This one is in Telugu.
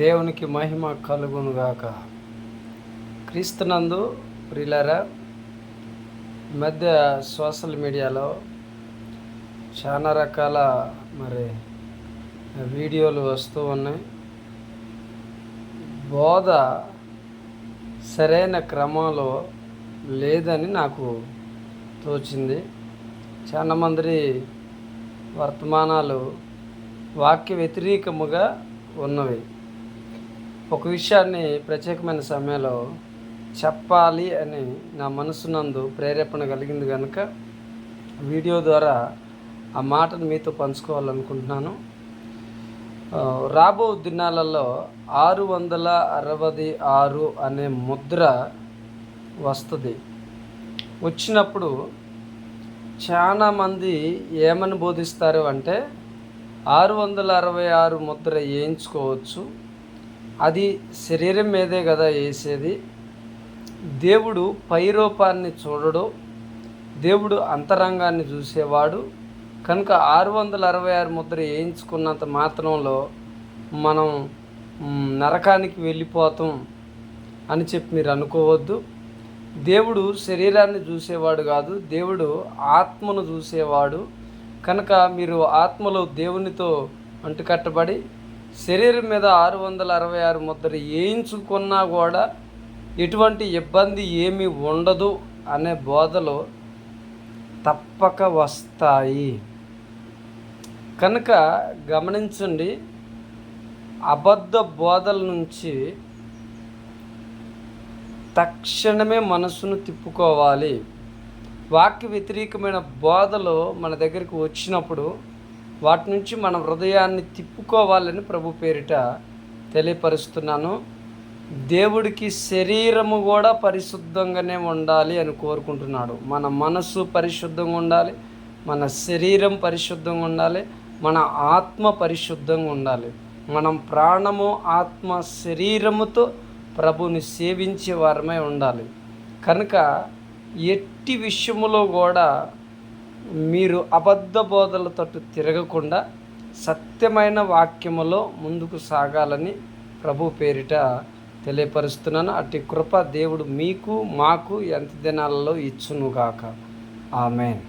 దేవునికి మహిమ కలుగునుగాక. క్రీస్తునందు ప్రిలరా ఈ మధ్య సోషల్ మీడియాలో చాలా రకాల మరి వీడియోలు వస్తూ ఉన్నాయి. బోధ సరైన క్రమంలో లేదని నాకు తోచింది. చాలా మంది వర్తమానాలు వాక్య వ్యతిరేకముగా ఉన్నవి. ఒక విషయాన్ని ప్రత్యేకమైన సమయంలో చెప్పాలి అని నా మనసునందు ప్రేరేపణ కలిగింది కనుక వీడియో ద్వారా ఆ మాటను మీతో పంచుకోవాలనుకుంటున్నాను. రాబో దినాలలో ఆరు వందల అరవై ఆరు అనే ముద్ర వస్తుంది. వచ్చినప్పుడు చాలామంది ఏమని బోధిస్తారు అంటే ఆరు వందల అరవై ఆరు ముద్ర వేయించుకోవచ్చు అది శరీరం మీదే కదా వేసేది. దేవుడు పైరూపాన్ని చూడడు. దేవుడు అంతరంగాన్ని చూసేవాడు. కనుక ఆరు వందల అరవై ఆరు ముద్ర వేయించుకున్నంత మాత్రంలో మనం నరకానికి వెళ్ళిపోతాం అని చెప్పి మీరు అనుకోవద్దు. దేవుడు శరీరాన్ని చూసేవాడు కాదు. దేవుడు ఆత్మను చూసేవాడు. కనుక మీరు ఆత్మలో దేవునితో అంటుకట్టబడి శరీరం మీద ఆరు వందల అరవై ఆరు ముద్ర వేయించుకున్నా కూడా ఎటువంటి ఇబ్బంది ఏమీ ఉండదు అనే బోధలు తప్పక వస్తాయి. కనుక గమనించండి అబద్ధ బోధల నుంచి తక్షణమే మనసును తిప్పుకోవాలి. వాక్య వ్యతిరేకమైన బోధలు మన దగ్గరికి వచ్చినప్పుడు వాటి నుంచి మన హృదయాన్ని తిప్పుకోవాలని ప్రభు పేరిట తెలియపరుస్తున్నాను. దేవుడికి శరీరము కూడా పరిశుద్ధంగానే ఉండాలి అని కోరుకుంటున్నాడు. మన మనసు పరిశుద్ధంగా ఉండాలి మన శరీరం పరిశుద్ధంగా ఉండాలి మన ఆత్మ పరిశుద్ధంగా ఉండాలి. మనం ప్రాణము ఆత్మ శరీరముతో ప్రభుని సేవించే వారమై ఉండాలి. కనుక ఎట్టి విషయములో కూడా మీరు అబద్ధ బోధల తట్టు తిరగకుండా సత్యమైన వాక్యములో ముందుకు సాగాలని ప్రభు పేరిట తెలియపరుస్తున్నాను. అట్టి కృప దేవుడు మీకు మాకు ఎంత దినాలలో ఇచ్చునుగాక. ఆమెన్.